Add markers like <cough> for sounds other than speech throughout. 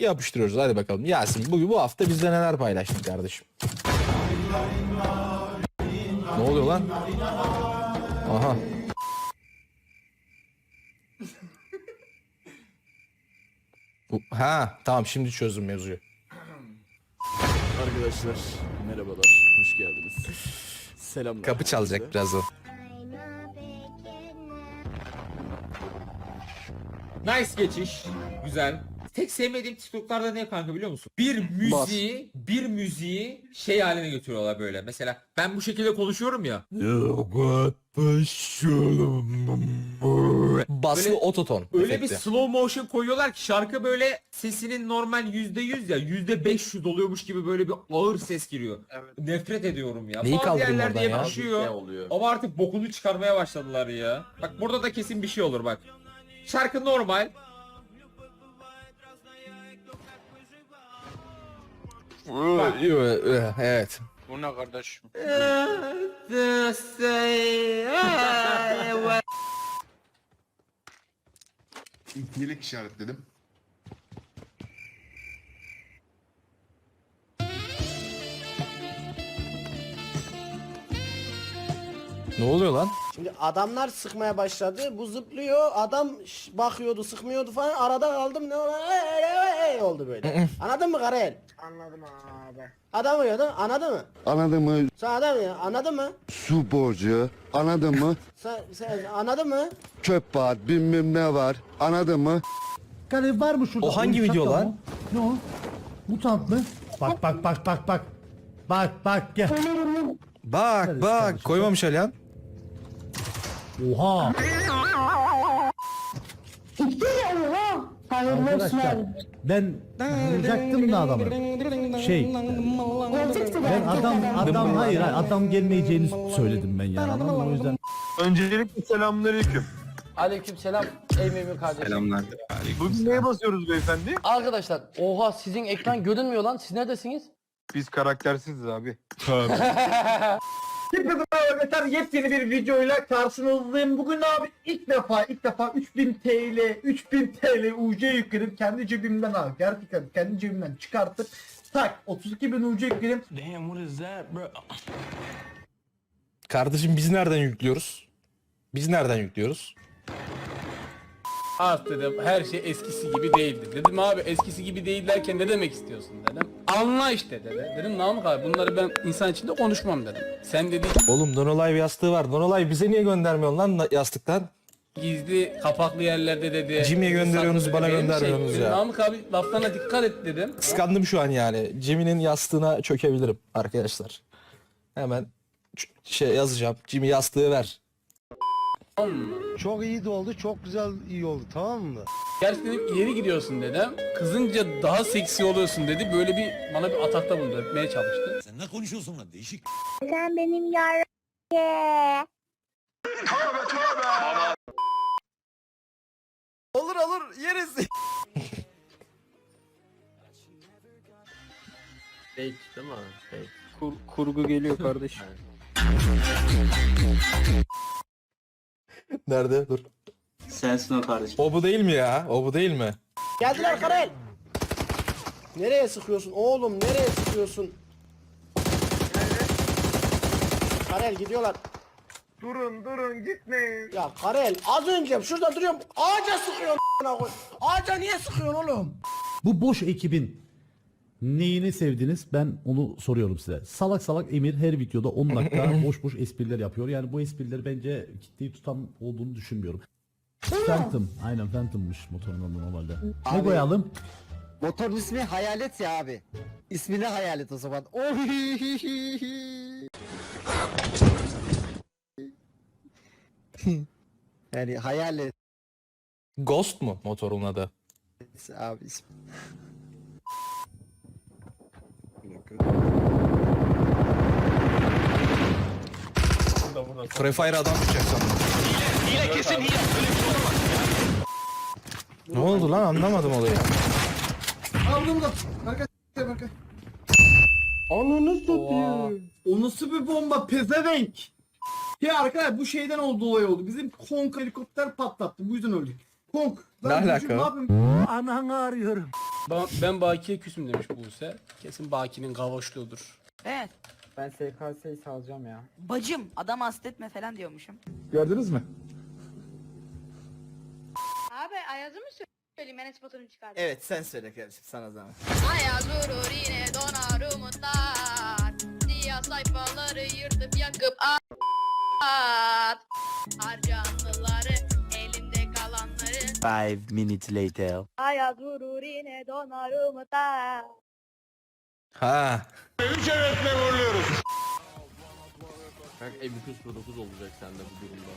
yapıştırıyoruz. Hadi bakalım. Yasin bugün bu hafta bizde neler paylaştın kardeşim? Ne oluyor lan? Aha. Bu- Ha tamam şimdi çözdüm mevzuyu. Arkadaşlar merhabalar, hoş geldiniz. Selamlar. Kapı çalacak herkese. birazdan. Nice geçiş. Güzel. Tek sevmediğim TikTok'larda ne kanka biliyor musun? Bir müziği, bir müziği şey haline getiriyorlar böyle. Mesela ben bu şekilde konuşuyorum ya. Baslı Böyle- ototon Öyle bir efekti. slow motion koyuyorlar ki şarkı böyle sesinin normal %100 ya %500 oluyormuş gibi böyle bir ağır ses giriyor. Nefret ediyorum ya. Neyi Bazı kaldırayım yerlerde oradan ya? yakışıyor. Ama artık bokunu çıkarmaya başladılar ya. Bak burada da kesin bir şey olur bak. Şarkı normal. Evet. Bu ne kardeşim? <laughs> İkilik işaretledim. Ne oluyor lan? Şimdi adamlar sıkmaya başladı. Bu zıplıyor. Adam bakıyordu, sıkmıyordu falan. Arada kaldım. Ne oldu? Oldu böyle. Anladın mı Karel? Anladım abi. Adam uyuyordu. Anladın mı? Anladın mı? Sen adam ya. Anladın mı? Su borcu. Anladın mı? <laughs> Sen, sen anladın mı? Çöp var, bilmem ne var. Anladın mı? Kale var mı şurada? O hangi video lan? Ne o? Mutant mı? Bak bak bak bak bak. Bak bak gel. Bak bak koymamış Alihan. Oha. Arkadaşlar ben vuracaktım da adamı. Şey. Ben adam adam hayır hayır, adam gelmeyeceğini söyledim ben yani anladın mı? O yüzden Öncelikle selamünaleyküm. Aleykümselam ey mümin kardeşim. Selamlar. Bugün neye basıyoruz beyefendi? Arkadaşlar oha sizin ekran görünmüyor lan. Siz neredesiniz? Biz karaktersiziz abi. <laughs> Hepinize merhaba arkadaşlar yepyeni bir videoyla karşınızdayım. Bugün abi ilk defa ilk defa 3000 TL 3000 TL UC yükledim. Kendi cebimden abi gerçekten kendi cebimden çıkartıp tak 32.000 UC yükledim. Kardeşim biz nereden yüklüyoruz? Biz nereden yüklüyoruz? Az dedim her şey eskisi gibi değildi. Dedim abi eskisi gibi değil derken ne demek istiyorsun dedim. Anla işte dedi. Dedim Namık abi bunları ben insan içinde konuşmam dedim. Sen dedi Oğlum Donolay yastığı var. Donolay bize niye göndermiyorsun lan yastıktan? gizli kapaklı yerlerde dedi. Jimmy'ye gönderiyorsunuz, saklı bana dedi. Benim göndermiyorsunuz dedim, ya. Namık abi laflarına dikkat et dedim. Kıskandım şu an yani. Jimmy'nin yastığına çökebilirim arkadaşlar. Hemen ç- şey yazacağım. Jimmy yastığı ver. Tamam mı? Çok iyi de oldu, çok güzel iyi oldu tamam mı? Gerçi dedim ileri gidiyorsun dedim. Kızınca daha seksi oluyorsun dedi. Böyle bir bana bir atakta bulundu. Öpmeye çalıştı. Sen ne konuşuyorsun lan değişik. Sen benim yar Olur olur yeriz. Fake değil mi? Fake. Kur, kurgu geliyor kardeşim. Nerede? Dur. Sensin o kardeşim. O bu değil mi ya? O bu değil mi? Geldiler Karel. Nereye sıkıyorsun oğlum? Nereye sıkıyorsun? Karel gidiyorlar. Durun durun gitmeyin. Ya Karel az önce şurada duruyorum. Ağaca sıkıyorum. a**ına koy. Ağaca niye sıkıyorsun oğlum? bu boş ekibin neyini sevdiniz? Ben onu soruyorum size. Salak salak Emir her videoda 10 dakika <laughs> boş boş espriler yapıyor. Yani bu esprileri bence kitleyi tutan olduğunu düşünmüyorum. Phantom. Aynen Phantom'mış motorun adı normalde. Ne Abi- koyalım? Motorun ismi Hayalet ya abi. İsmini Hayalet o zaman. Oy. <laughs> yani Hayalet Ghost mu motorun adı? abi ismi. Free Fire adam tutacak sandım. Ne oldu lan anlamadım olayı. Aldım da. Arkadaşlar arkadaşlar. Ananı satayım. O nasıl bir bomba pezevenk. Ya arkadaşlar bu şeyden oldu olay oldu. Bizim Konk helikopter patlattı. Bu yüzden öldük. Konk. Ne Lan alaka? çocuğum, Ne yapayım? Ananı arıyorum. Ben, ben Baki'ye küsüm demiş Buse. Kesin Baki'nin kavuşluğudur. Evet. Ben SKS'yi salacağım ya. Bacım adam hastetme falan diyormuşum. Gördünüz mü? Abi Ayaz'ı mı söyleyeyim Enes Batur'un çıkardı? Evet sen söyle kardeşim sana zaman. Ayaz vurur yine donar umutlar. Siyah sayfaları yırtıp yakıp at. Kalanları. Five minutes later. Ayaz vurur yine donar umutlar. Ha. Kanka M209 olacak sende bu durumda.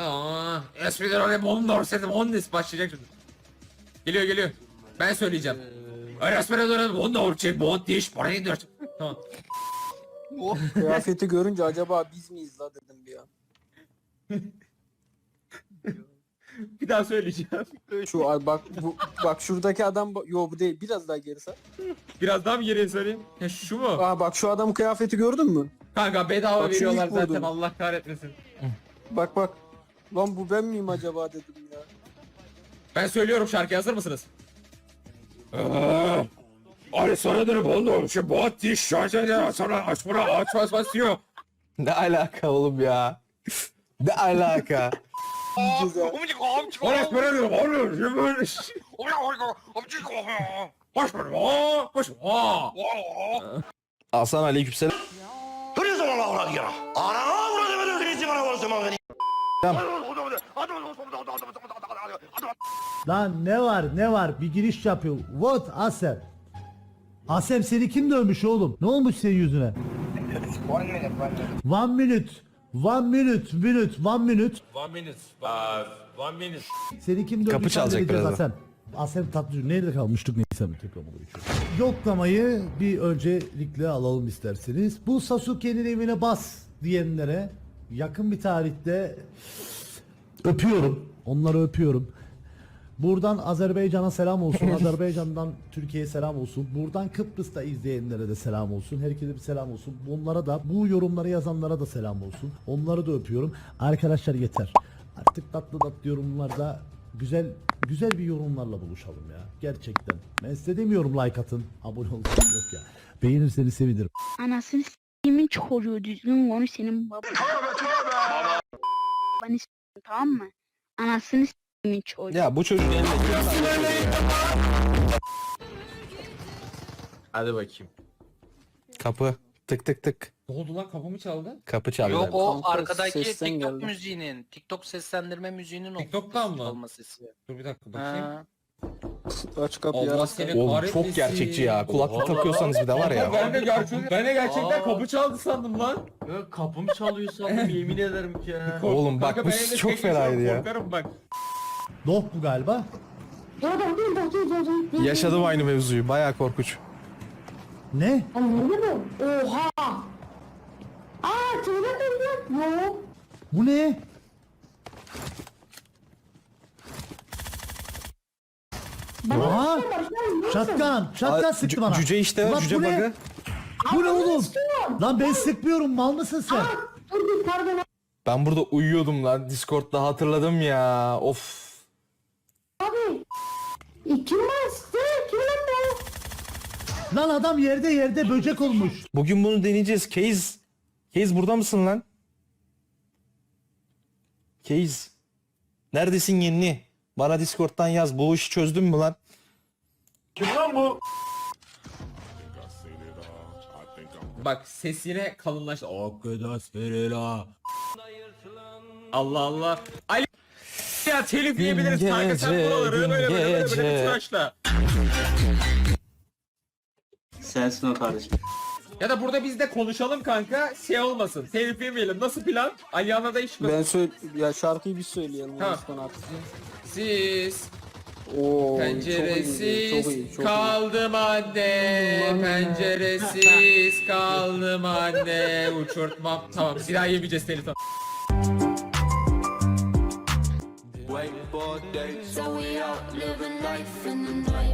Aa, espriler oraya bondor sedim ondes başlayacak şimdi. Geliyor geliyor. Ben söyleyeceğim. Espriler oraya bondor şey bond diş parayı dört. Tamam. Kıyafeti görünce acaba biz miyiz la dedim bir an. <laughs> <laughs> Bir daha söyleyeceğim. Şu ay bak bu bak şuradaki adam ba- yo bu değil biraz daha geri sar. Biraz daha mı geriye söyleyeyim? Ya şu mu? Aa bak şu adamın kıyafeti gördün mü? Kanka bedava Bak şu veriyorlar ilk zaten vurdum. Allah kahretmesin. Bak bak. Lan bu ben miyim acaba dedim ya. Ben söylüyorum şarkı hazır mısınız? Ali sana dönüp oldu. Şu bot diş şarjı sonra açmana açmaz basıyor. Ne alaka oğlum ya? ne alaka? Orası böyle diyor. Olur. Şimdi böyle. Hoş bulduk. Aa, Hoş bulduk. Aa. Hasan aleykümselam. Lan ne var ne var bir giriş yapıyor. What Asem? Asem seni kim dövmüş oğlum? Ne olmuş senin yüzüne? One minute, one minute. One minute, minute, one minute. One minute. Uh, one minute. Seni kim dövmüş? Kapı çalacak birazdan. Asem. Asem tatlı nerede kalmıştık neyse mi tekrar. Yoklamayı bir öncelikle alalım isterseniz. Bu Sasuke'nin evine bas diyenlere yakın bir tarihte öpüyorum. Onları öpüyorum. Buradan Azerbaycan'a selam olsun. Azerbaycan'dan Türkiye'ye selam olsun. Buradan Kıbrıs'ta izleyenlere de selam olsun. Herkese bir selam olsun. Bunlara da bu yorumları yazanlara da selam olsun. Onları da öpüyorum. Arkadaşlar yeter. Artık tatlı tatlı yorumlarda güzel güzel bir yorumlarla buluşalım ya. Gerçekten. Ben size demiyorum like atın. Abone olun. Yok ya. Beğenirseniz sevinirim. Anasını s**imin çocuğu düzgün konuş senin baban. Babanı s**eyim, tamam mı? Anasını s**imin çocuğu. Ya bu çocuğun elinde Hadi bakayım. Kapı. Tık tık tık. Ne oldu lan kapımı çaldı? Kapı çaldı. Yok o Kanka, arkadaki sesten TikTok geldi. müziğinin, TikTok seslendirme müziğinin TikTok'tan mı? olma sesi. Dur bir dakika bakayım. Ha. Aç kapıyı Allah seni Oğlum kahretmesin. çok gerçekçi ya. Kulaklık takıyorsanız bir de var ya. Ben de gerçekten, ben de gerçekten kapı çaldı sandım lan. Ya kapım çalıyor sandım <laughs> yemin ederim ki ya. Oğlum bak Kanka bu ben evde çok tek fenaydı yaşıyorum, ya. Korkarım bak. Doh bu galiba. Yaşadım aynı mevzuyu. Bayağı korkunç. Ne? Bu ne? Aa, şatkan, şatkan Aa, sıktı bana. Cüce işte Ulan cüce bu ne? bug'ı. Bu ne oğlum? Lan ben sıkmıyorum, mal mısın sen? Ben burada uyuyordum lan. Discord'da hatırladım ya. Of. Lan adam yerde yerde böcek olmuş. Bugün bunu deneyeceğiz. Case. Case burada mısın lan? Case. Neredesin yenini? Bana Discord'dan yaz. Bu işi çözdün mü lan? Bak ses yine kalınlaştı. O kadar serela. Allah Allah. Ali ya telif yiyebiliriz Gün kanka sen gece, buraları gün böyle böyle böyle böyle gece. bir tıraşla. Sensin o kardeşim. Ya da burada biz de konuşalım kanka şey olmasın. Telif yemeyelim. Nasıl plan? Aliyan'a da iş mi? Ben söyle ya şarkıyı biz söyleyelim. Osman artık. Siz Oo, penceresiz çok iyi, çok iyi, çok iyi. kaldım anne. Penceresiz kaldım anne. Uçurtmam. Tamam bir daha yemeyeceğiz telif. tamam. So we out living life in the night.